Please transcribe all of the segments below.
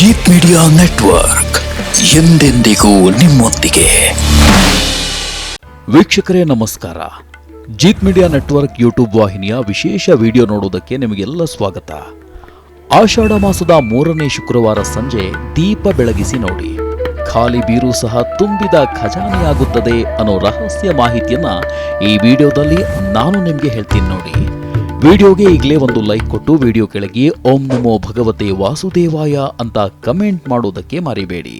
Jeet media network ಎಂದೆಂದಿಗೂ ನಿಮ್ಮೊಂದಿಗೆ. ವೀಕ್ಷಕರೇ, ನಮಸ್ಕಾರ. ಜೀತ್ ಮೀಡಿಯಾ ನೆಟ್ವರ್ಕ್ ಯೂಟ್ಯೂಬ್ ವಾಹಿನಿಯ ವಿಶೇಷ ವಿಡಿಯೋ ನೋಡುವುದಕ್ಕೆ ನಿಮಗೆಲ್ಲ ಸ್ವಾಗತ. ಆಷಾಢ ಮಾಸದ ಮೂರನೇ ಶುಕ್ರವಾರ ಸಂಜೆ ದೀಪ ಬೆಳಗಿಸಿ ನೋಡಿ. ಖಾಲಿ ಬೀರು ಸಹ ತುಂಬಿದ ಖಜಾನೆಯಾಗುತ್ತದೆ ಅನ್ನೋ ರಹಸ್ಯ ಮಾಹಿತಿಯನ್ನ ಈ ವಿಡಿಯೋದಲ್ಲಿ ನಾನು ನಿಮಗೆ ಹೇಳ್ತೀನಿ ನೋಡಿ. ವಿಡಿಯೋಗೆ ಈಗಲೇ ಒಂದು ಲೈಕ್ ಕೊಟ್ಟು ವಿಡಿಯೋ ಕೆಳಗೆ ಓಂ ನಮೋ ಭಗವತೆ ವಾಸುದೇವಾಯ ಅಂತ ಕಮೆಂಟ್ ಮಾಡೋದಕ್ಕೆ ಮರಿಬೇಡಿ.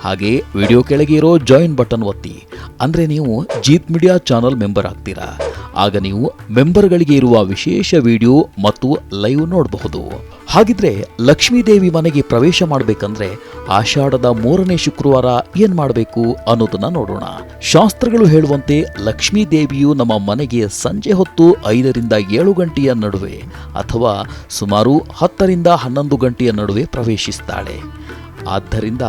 ಹಾಗೆ ವಿಡಿಯೋ ಕೆಳಗೆ ಇರೋ ಜಾಯಿನ್ ಬಟನ್ ಒತ್ತಿ. ಅಂದರೆ ನೀವು ಜೀತ್ ಮೀಡಿಯಾ ಚಾನಲ್ ಮೆಂಬರ್ ಆಗ್ತೀರಾ. ಆಗ ನೀವು ಮೆಂಬರ್ಗಳಿಗೆ ಇರುವ ವಿಶೇಷ ವಿಡಿಯೋ ಮತ್ತು ಲೈವ್ ನೋಡಬಹುದು. ಹಾಗಿದ್ರೆ ಲಕ್ಷ್ಮೀದೇವಿ ಮನೆಗೆ ಪ್ರವೇಶ ಮಾಡಬೇಕಂದ್ರೆ ಆಷಾಢದ ಮೂರನೇ ಶುಕ್ರವಾರ ಏನ್ ಮಾಡಬೇಕು ಅನ್ನೋದನ್ನ ನೋಡೋಣ. ಶಾಸ್ತ್ರಗಳು ಹೇಳುವಂತೆ ಲಕ್ಷ್ಮೀ ದೇವಿಯು ನಮ್ಮ ಮನೆಗೆ ಸಂಜೆ ಹೊತ್ತು ಐದರಿಂದ ಏಳು ಗಂಟೆಯ ನಡುವೆ ಅಥವಾ ಸುಮಾರು ಹತ್ತರಿಂದ ಹನ್ನೊಂದು ಗಂಟೆಯ ನಡುವೆ ಪ್ರವೇಶಿಸ್ತಾಳೆ. ಆದ್ದರಿಂದ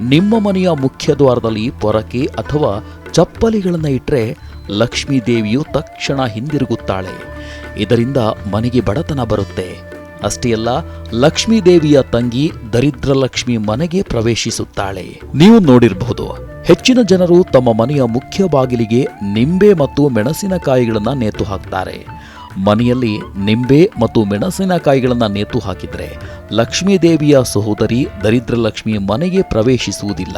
ನಿಮ್ಮ ಮನೆಯ ಮುಖ್ಯ ದ್ವಾರದಲ್ಲಿ ಪೊರಕೆ ಅಥವಾ ಚಪ್ಪಲಿಗಳನ್ನು ಇಟ್ಟರೆ ಲಕ್ಷ್ಮೀ ದೇವಿಯು ತಕ್ಷಣ ಹಿಂದಿರುಗುತ್ತಾಳೆ. ಇದರಿಂದ ಮನೆಗೆ ಬಡತನ ಬರುತ್ತೆ. ಅಷ್ಟೇ ಅಲ್ಲ ಲಕ್ಷ್ಮೀದೇವಿಯ ತಂಗಿ ದರಿದ್ರ ಲಕ್ಷ್ಮಿ ಮನೆಗೆ ಪ್ರವೇಶಿಸುತ್ತಾಳೆ. ನೀವು ನೋಡಿರಬಹುದು, ಹೆಚ್ಚಿನ ಜನರು ತಮ್ಮ ಮನೆಯ ಮುಖ್ಯ ಬಾಗಿಲಿಗೆ ನಿಂಬೆ ಮತ್ತು ಮೆಣಸಿನಕಾಯಿಗಳನ್ನು ನೇತು ಹಾಕ್ತಾರೆ. ಮನೆಯಲ್ಲಿ ನಿಂಬೆ ಮತ್ತು ಮೆಣಸಿನಕಾಯಿಗಳನ್ನು ನೇತು ಹಾಕಿದರೆ ಲಕ್ಷ್ಮೀದೇವಿಯ ಸಹೋದರಿ ದರಿದ್ರ ಲಕ್ಷ್ಮಿ ಮನೆಗೆ ಪ್ರವೇಶಿಸುವುದಿಲ್ಲ.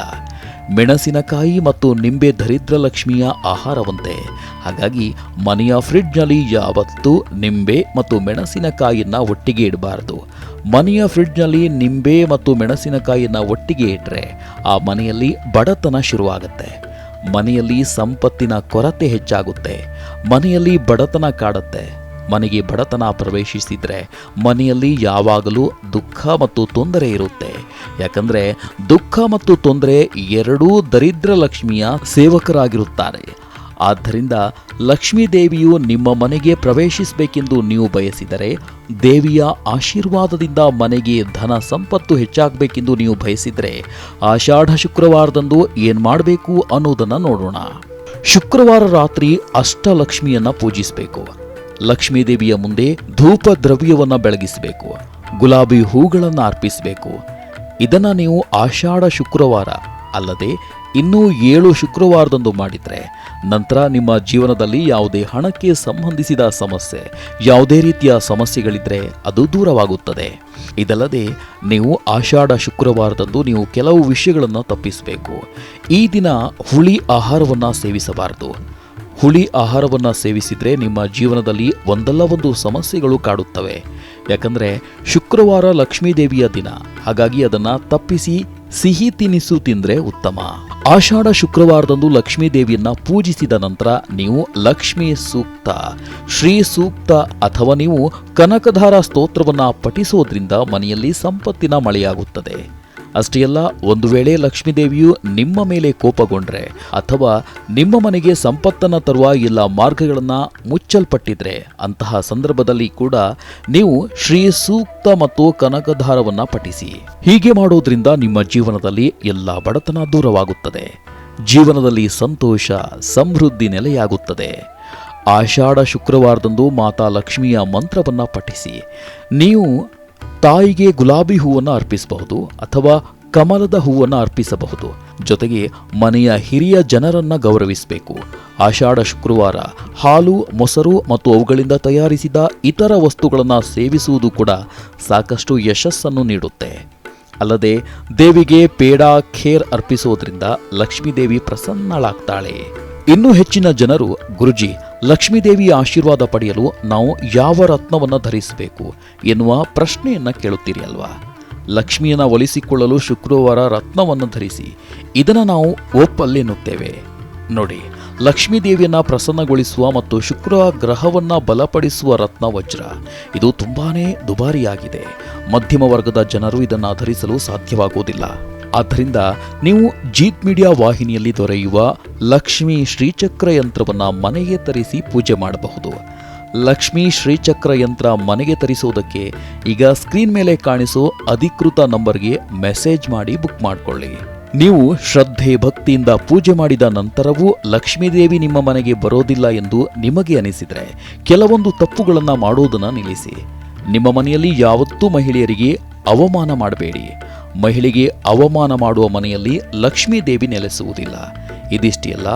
ಮೆಣಸಿನಕಾಯಿ ಮತ್ತು ನಿಂಬೆ ದರಿದ್ರ ಲಕ್ಷ್ಮಿಯ ಆಹಾರವಂತೆ. ಹಾಗಾಗಿ ಮನೆಯ ಫ್ರಿಡ್ಜ್ನಲ್ಲಿ ಯಾವತ್ತೂ ನಿಂಬೆ ಮತ್ತು ಮೆಣಸಿನಕಾಯಿಯನ್ನು ಒಟ್ಟಿಗೆ ಇಡಬಾರದು. ಮನೆಯ ಫ್ರಿಡ್ಜ್ನಲ್ಲಿ ನಿಂಬೆ ಮತ್ತು ಮೆಣಸಿನಕಾಯಿಯನ್ನು ಒಟ್ಟಿಗೆ ಇಟ್ಟರೆ ಆ ಮನೆಯಲ್ಲಿ ಬಡತನ ಶುರುವಾಗುತ್ತೆ. ಮನೆಯಲ್ಲಿ ಸಂಪತ್ತಿನ ಕೊರತೆ ಹೆಚ್ಚಾಗುತ್ತೆ. ಮನೆಯಲ್ಲಿ ಬಡತನ ಕಾಡುತ್ತೆ. ಮನೆಗೆ ಬಡತನ ಪ್ರವೇಶಿಸಿದ್ರೆ ಮನೆಯಲ್ಲಿ ಯಾವಾಗಲೂ ದುಃಖ ಮತ್ತು ತೊಂದರೆ ಇರುತ್ತೆ. ಯಾಕಂದ್ರೆ ದುಃಖ ಮತ್ತು ತೊಂದರೆ ಎರಡೂ ದರಿದ್ರ ಲಕ್ಷ್ಮಿಯ ಸೇವಕರಾಗಿರುತ್ತಾರೆ. ಆದ್ದರಿಂದ ಲಕ್ಷ್ಮೀ ದೇವಿಯು ನಿಮ್ಮ ಮನೆಗೆ ಪ್ರವೇಶಿಸಬೇಕೆಂದು ನೀವು ಬಯಸಿದರೆ ದೇವಿಯ ಆಶೀರ್ವಾದದಿಂದ ಮನೆಗೆ ಧನ ಸಂಪತ್ತು ಹೆಚ್ಚಾಗಬೇಕೆಂದು ನೀವು ಬಯಸಿದರೆ ಆಷಾಢ ಶುಕ್ರವಾರದಂದು ಏನು ಮಾಡಬೇಕು ಅನ್ನೋದನ್ನು ನೋಡೋಣ. ಶುಕ್ರವಾರ ರಾತ್ರಿ ಅಷ್ಟಲಕ್ಷ್ಮಿಯನ್ನು ಪೂಜಿಸಬೇಕು. ಲಕ್ಷ್ಮೀ ದೇವಿಯ ಮುಂದೆ ಧೂಪ ದ್ರವ್ಯವನ್ನು ಬೆಳಗಿಸಬೇಕು. ಗುಲಾಬಿ ಹೂಗಳನ್ನು ಅರ್ಪಿಸಬೇಕು. ಇದನ್ನು ನೀವು ಆಷಾಢ ಶುಕ್ರವಾರ ಅಲ್ಲದೆ ಇನ್ನೂ ಏಳು ಶುಕ್ರವಾರದಂದು ಮಾಡಿದ್ರೆ ನಂತರ ನಿಮ್ಮ ಜೀವನದಲ್ಲಿ ಯಾವುದೇ ಹಣಕ್ಕೆ ಸಂಬಂಧಿಸಿದ ಸಮಸ್ಯೆ, ಯಾವುದೇ ರೀತಿಯ ಸಮಸ್ಯೆಗಳಿದ್ರೆ ಅದು ದೂರವಾಗುತ್ತದೆ. ಇದಲ್ಲದೆ ನೀವು ಆಷಾಢ ಶುಕ್ರವಾರದಂದು ನೀವು ಕೆಲವು ವಿಷಯಗಳನ್ನು ತಪ್ಪಿಸಬೇಕು. ಈ ದಿನ ಹುಳಿ ಆಹಾರವನ್ನು ಸೇವಿಸಬಾರದು. ಹುಳಿ ಆಹಾರವನ್ನು ಸೇವಿಸಿದರೆ ನಿಮ್ಮ ಜೀವನದಲ್ಲಿ ಒಂದಲ್ಲ ಒಂದು ಸಮಸ್ಯೆಗಳು ಕಾಡುತ್ತವೆ. ಯಾಕಂದರೆ ಶುಕ್ರವಾರ ಲಕ್ಷ್ಮೀದೇವಿಯ ದಿನ. ಹಾಗಾಗಿ ಅದನ್ನು ತಪ್ಪಿಸಿ ಸಿಹಿ ತಿನಿಸು ತಿಂದರೆ ಉತ್ತಮ. ಆಷಾಢ ಶುಕ್ರವಾರದಂದು ಲಕ್ಷ್ಮೀ ದೇವಿಯನ್ನ ಪೂಜಿಸಿದ ನಂತರ ನೀವು ಲಕ್ಷ್ಮೀ ಸೂಕ್ತ, ಶ್ರೀ ಸೂಕ್ತ ಅಥವಾ ನೀವು ಕನಕಧಾರ ಸ್ತೋತ್ರವನ್ನ ಪಠಿಸೋದ್ರಿಂದ ಮನೆಯಲ್ಲಿ ಸಂಪತ್ತಿನ ಮಳೆಯಾಗುತ್ತದೆ. ಅಷ್ಟೇ ಅಲ್ಲ ಒಂದು ವೇಳೆ ಲಕ್ಷ್ಮೀದೇವಿಯು ನಿಮ್ಮ ಮೇಲೆ ಕೋಪಗೊಂಡ್ರೆ ಅಥವಾ ನಿಮ್ಮ ಮನೆಗೆ ಸಂಪತ್ತನ್ನು ತರುವ ಎಲ್ಲ ಮಾರ್ಗಗಳನ್ನು ಮುಚ್ಚಲ್ಪಟ್ಟಿದ್ರೆ, ಅಂತಹ ಸಂದರ್ಭದಲ್ಲಿ ಕೂಡ ನೀವು ಶ್ರೀ ಸೂಕ್ತ ಮತ್ತು ಕನಕಧಾರವನ್ನ ಪಠಿಸಿ. ಹೀಗೆ ಮಾಡೋದ್ರಿಂದ ನಿಮ್ಮ ಜೀವನದಲ್ಲಿ ಎಲ್ಲ ಬಡತನ ದೂರವಾಗುತ್ತದೆ. ಜೀವನದಲ್ಲಿ ಸಂತೋಷ, ಸಮೃದ್ಧಿ ನೆಲೆಯಾಗುತ್ತದೆ. ಆಷಾಢ ಶುಕ್ರವಾರದಂದು ಮಾತಾ ಲಕ್ಷ್ಮಿಯ ಮಂತ್ರವನ್ನ ಪಠಿಸಿ. ನೀವು ತಾಯಿಗೆ ಗುಲಾಬಿ ಹೂವನ್ನು ಅರ್ಪಿಸಬಹುದು ಅಥವಾ ಕಮಲದ ಹೂವನ್ನು ಅರ್ಪಿಸಬಹುದು. ಜೊತೆಗೆ ಮನೆಯ ಹಿರಿಯ ಜನರನ್ನ ಗೌರವಿಸಬೇಕು. ಆಷಾಢ, ಶುಕ್ರವಾರ ಹಾಲು, ಮೊಸರು ಮತ್ತು ಅವುಗಳಿಂದ ತಯಾರಿಸಿದ ಇತರ ವಸ್ತುಗಳನ್ನು ಸೇವಿಸುವುದು ಕೂಡ ಸಾಕಷ್ಟು ಯಶಸ್ಸನ್ನು ನೀಡುತ್ತೆ. ಅಲ್ಲದೆ ದೇವಿಗೆ ಪೇಡ, ಖೇರ್ ಅರ್ಪಿಸುವುದರಿಂದ ಲಕ್ಷ್ಮೀದೇವಿ ಪ್ರಸನ್ನಳಾಗ್ತಾಳೆ. ಇನ್ನೂ ಹೆಚ್ಚಿನ ಜನರು ಗುರುಜಿ ಲಕ್ಷ್ಮೀದೇವಿಯ ಆಶೀರ್ವಾದ ಪಡೆಯಲು ನಾವು ಯಾವ ರತ್ನವನ್ನು ಧರಿಸಬೇಕು ಎನ್ನುವ ಪ್ರಶ್ನೆಯನ್ನು ಕೇಳುತ್ತೀರಿ ಅಲ್ವಾ? ಲಕ್ಷ್ಮಿಯನ್ನು ಒಲಿಸಿಕೊಳ್ಳಲು ಶುಕ್ರವಾರ ರತ್ನವನ್ನು ಧರಿಸಿ, ಇದನ್ನು ನಾವು ಒಪ್ಪಲ್ಲೆನ್ನುತ್ತೇವೆ ನೋಡಿ, ಲಕ್ಷ್ಮೀದೇವಿಯನ್ನು ಪ್ರಸನ್ನಗೊಳಿಸುವ ಮತ್ತು ಶುಕ್ರ ಗ್ರಹವನ್ನು ಬಲಪಡಿಸುವ ರತ್ನ ವಜ್ರ. ಇದು ತುಂಬಾ ದುಬಾರಿಯಾಗಿದೆ. ಮಧ್ಯಮ ವರ್ಗದ ಜನರು ಇದನ್ನು ಧರಿಸಲು ಸಾಧ್ಯವಾಗುವುದಿಲ್ಲ ಆದ್ದರಿಂದ ನೀವು ಜೀತ್ ಮೀಡಿಯಾ ವಾಹಿನಿಯಲ್ಲಿ ದೊರೆಯುವ ಲಕ್ಷ್ಮಿ ಶ್ರೀಚಕ್ರ ಯಂತ್ರವನ್ನು ಮನೆಗೆ ತರಿಸಿ ಪೂಜೆ ಮಾಡಬಹುದು. ಲಕ್ಷ್ಮಿ ಶ್ರೀಚಕ್ರ ಯಂತ್ರ ಮನೆಗೆ ತರಿಸುವುದಕ್ಕೆ ಈಗ ಸ್ಕ್ರೀನ್ ಮೇಲೆ ಕಾಣಿಸೋ ಅಧಿಕೃತ ನಂಬರ್ಗೆ ಮೆಸೇಜ್ ಮಾಡಿ ಬುಕ್ ಮಾಡಿಕೊಳ್ಳಿ. ನೀವು ಶ್ರದ್ಧೆ ಭಕ್ತಿಯಿಂದ ಪೂಜೆ ಮಾಡಿದ ನಂತರವೂ ಲಕ್ಷ್ಮೀದೇವಿ ನಿಮ್ಮ ಮನೆಗೆ ಬರೋದಿಲ್ಲ ಎಂದು ನಿಮಗೆ ಅನಿಸಿದರೆ ಕೆಲವೊಂದು ತಪ್ಪುಗಳನ್ನು ಮಾಡೋದನ್ನು ನಿಲ್ಲಿಸಿ. ನಿಮ್ಮ ಮನೆಯಲ್ಲಿ ಯಾವತ್ತೂ ಮಹಿಳೆಯರಿಗೆ ಅವಮಾನ ಮಾಡಬೇಡಿ. ಮಹಿಳೆಗೆ ಅವಮಾನ ಮಾಡುವ ಮನೆಯಲ್ಲಿ ಲಕ್ಷ್ಮೀದೇವಿ ನೆಲೆಸುವುದಿಲ್ಲ. ಇದಿಷ್ಟೇ ಅಲ್ಲ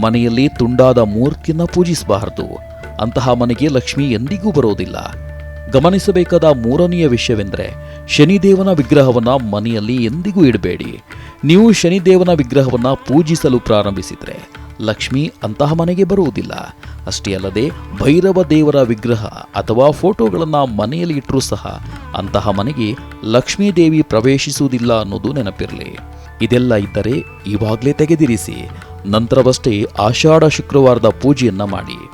ಮನೆಯಲ್ಲಿ ತುಂಡಾದ ಮೂರ್ತಿಯನ್ನ ಪೂಜಿಸಬಾರದು. ಅಂತಹ ಮನೆಗೆ ಲಕ್ಷ್ಮಿ ಎಂದಿಗೂ ಬರೋದಿಲ್ಲ ಗಮನಿಸಬೇಕಾದ ಮೂರನೆಯ ವಿಷಯವೆಂದರೆ ಶನಿದೇವನ ವಿಗ್ರಹವನ್ನ ಮನೆಯಲ್ಲಿ ಎಂದಿಗೂ ಇಡಬೇಡಿ. ನೀವು ಶನಿದೇವನ ವಿಗ್ರಹವನ್ನ ಪೂಜಿಸಲು ಪ್ರಾರಂಭಿಸಿದರೆ ಲಕ್ಷ್ಮಿ ಅಂತಹ ಮನೆಗೆ ಬರುವುದಿಲ್ಲ. ಅಷ್ಟೇ ಅಲ್ಲದೆ ಭೈರವ ದೇವರ ವಿಗ್ರಹ ಅಥವಾ ಫೋಟೋಗಳನ್ನು ಮನೆಯಲ್ಲಿ ಇಟ್ಟರೂ ಸಹ ಅಂತಹ ಮನೆಗೆ ಲಕ್ಷ್ಮೀದೇವಿ ಪ್ರವೇಶಿಸುವುದಿಲ್ಲ ಅನ್ನೋದು ನೆನಪಿರಲಿ. ಇದೆಲ್ಲ ಇದ್ದರೆ ಇವಾಗಲೇ ತೆಗೆದಿರಿಸಿ. ನಂತರವಷ್ಟೇ ಆಷಾಢ ಶುಕ್ರವಾರದ ಪೂಜೆಯನ್ನ ಮಾಡಿ.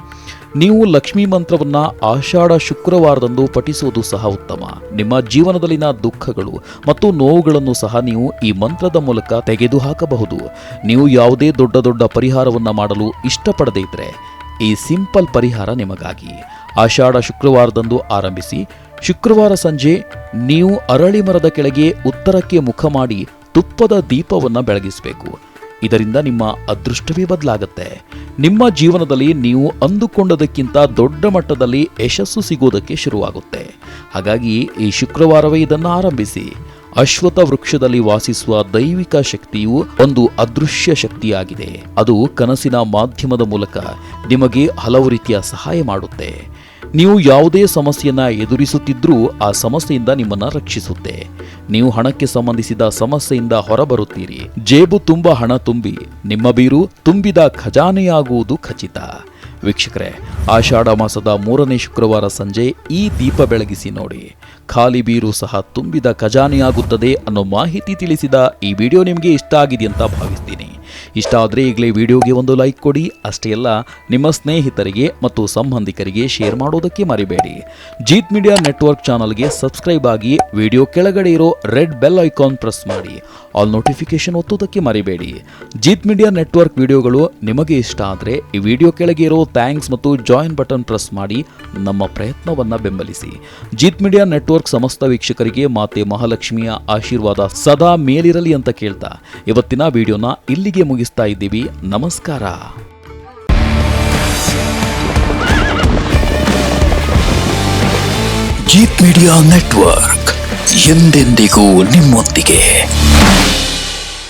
ನೀವು ಲಕ್ಷ್ಮೀ ಮಂತ್ರವನ್ನ ಆಷಾಢ ಶುಕ್ರವಾರದಂದು ಪಠಿಸುವುದು ಸಹ ಉತ್ತಮ. ನಿಮ್ಮ ಜೀವನದಲ್ಲಿನ ದುಃಖಗಳು ಮತ್ತು ನೋವುಗಳನ್ನು ಸಹ ನೀವು ಈ ಮಂತ್ರದ ಮೂಲಕ ತೆಗೆದುಹಾಕಬಹುದು ನೀವು ಯಾವುದೇ ದೊಡ್ಡ ದೊಡ್ಡ ಪರಿಹಾರವನ್ನು ಮಾಡಲು ಇಷ್ಟಪಡದೇ ಇದ್ರೆ ಈ ಸಿಂಪಲ್ ಪರಿಹಾರ ನಿಮಗಾಗಿ. ಆಷಾಢ ಶುಕ್ರವಾರದಂದು ಆರಂಭಿಸಿ ಶುಕ್ರವಾರ ಸಂಜೆ ನೀವು ಅರಳಿ ಮರದ ಕೆಳಗೆ ಉತ್ತರಕ್ಕೆ ಮುಖ ಮಾಡಿ ತುಪ್ಪದ ದೀಪವನ್ನು ಬೆಳಗಿಸಬೇಕು. ಇದರಿಂದ ನಿಮ್ಮ ಅದೃಷ್ಟವೇ ಬದಲಾಗುತ್ತೆ. ನಿಮ್ಮ ಜೀವನದಲ್ಲಿ ನೀವು ಅಂದುಕೊಂಡದಕ್ಕಿಂತ ದೊಡ್ಡ ಮಟ್ಟದಲ್ಲಿ ಯಶಸ್ಸು ಸಿಗೋದಕ್ಕೆ ಶುರುವಾಗುತ್ತೆ. ಹಾಗಾಗಿ ಈ ಶುಕ್ರವಾರವೇ ಇದನ್ನು ಆರಂಭಿಸಿ. ಅಶ್ವಥ ವೃಕ್ಷದಲ್ಲಿ ವಾಸಿಸುವ ದೈವಿಕ ಶಕ್ತಿಯು ಒಂದು ಅದೃಶ್ಯ ಶಕ್ತಿಯಾಗಿದೆ. ಅದು ಕನಸಿನ ಮಾಧ್ಯಮದ ಮೂಲಕ ನಿಮಗೆ ಹಲವು ರೀತಿಯ ಸಹಾಯ ಮಾಡುತ್ತೆ. ನೀವು ಯಾವುದೇ ಸಮಸ್ಯೆಯನ್ನು ಎದುರಿಸುತ್ತಿದ್ರೂ ಆ ಸಮಸ್ಯೆಯಿಂದ ನಿಮ್ಮನ್ನ ರಕ್ಷಿಸುತ್ತೆ. ನೀವು ಹಣಕ್ಕೆ ಸಂಬಂಧಿಸಿದ ಸಮಸ್ಯೆಯಿಂದ ಹೊರಬರುತ್ತೀರಿ. ಜೇಬು ತುಂಬ ಹಣ ತುಂಬಿ, ನಿಮ್ಮ ಬೀರು ತುಂಬಿದ ಖಜಾನೆಯಾಗುವುದು ಖಚಿತ. ವೀಕ್ಷಕರೇ, ಆಷಾಢ ಮಾಸದ ಮೂರನೇ ಶುಕ್ರವಾರ ಸಂಜೆ ಈ ದೀಪ ಬೆಳಗಿಸಿ ನೋಡಿ. ಖಾಲಿ ಬೀರು ಸಹ ತುಂಬಿದ ಖಜಾನೆಯಾಗುತ್ತದೆ ಅನ್ನೋ ಮಾಹಿತಿ ತಿಳಿಸಿದ ಈ ವಿಡಿಯೋ ನಿಮಗೆ ಇಷ್ಟ ಆಗಿದೆ ಅಂತ ಭಾವಿಸ್ತೀನಿ. ಇಷ್ಟ ಆದರೆ ಈಗಲೇ ವಿಡಿಯೋಗೆ ಒಂದು ಲೈಕ್ ಕೊಡಿ. ಅಷ್ಟೇ ಅಲ್ಲ, ನಿಮ್ಮ ಸ್ನೇಹಿತರಿಗೆ ಮತ್ತು ಸಂಬಂಧಿಕರಿಗೆ ಶೇರ್ ಮಾಡೋದಕ್ಕೆ ಮರಿಬೇಡಿ. ಜೀತ್ ಮೀಡಿಯಾ ನೆಟ್ವರ್ಕ್ ಚಾನಲ್ಗೆ ಸಬ್ಸ್ಕ್ರೈಬ್ ಆಗಿ ವಿಡಿಯೋ ಕೆಳಗಡೆ ಇರೋ ರೆಡ್ ಬೆಲ್ ಐಕಾನ್ ಪ್ರೆಸ್ ಮಾಡಿ. ಆಲ್ ನೋಟಿಫಿಕೇಶನ್ ಒತ್ತೋದಕ್ಕೆ ಮರಿಬೇಡಿ. ಜೀತ್ ಮೀಡಿಯಾ ನೆಟ್ವರ್ಕ್ ವಿಡಿಯೋಗಳು ನಿಮಗೆ ಇಷ್ಟ ಆದರೆ ಈ ವಿಡಿಯೋ ಕೆಳಗೆ ಇರೋ ಥ್ಯಾಂಕ್ಸ್ ಮತ್ತು ಜಾಯಿನ್ ಬಟನ್ ಪ್ರೆಸ್ ಮಾಡಿ ನಮ್ಮ ಪ್ರಯತ್ನವನ್ನ ಬೆಂಬಲಿಸಿ. ಜೀತ್ ಮೀಡಿಯಾ ನೆಟ್ವರ್ಕ್ ಸಮಸ್ತ ವೀಕ್ಷಕರಿಗೆ ಮಾತೆ ಮಹಾಲಕ್ಷ್ಮಿಯ ಆಶೀರ್ವಾದ ಸದಾ ಮೇಲಿರಲಿ ಅಂತ ಕೇಳ್ತಾ, ಇವತ್ತಿನ ವಿಡಿಯೋನ ಇಲ್ಲಿಗೆ ಮುಗಿಸ್ತಾ ಇದ್ದೀವಿ. ನಮಸ್ಕಾರ. ಜೀತ್ ಮೀಡಿಯಾ ನೆಟ್ವರ್ಕ್ ಎಂದೆಂದಿಗೂ ನಿಮ್ಮೊಂದಿಗೆ.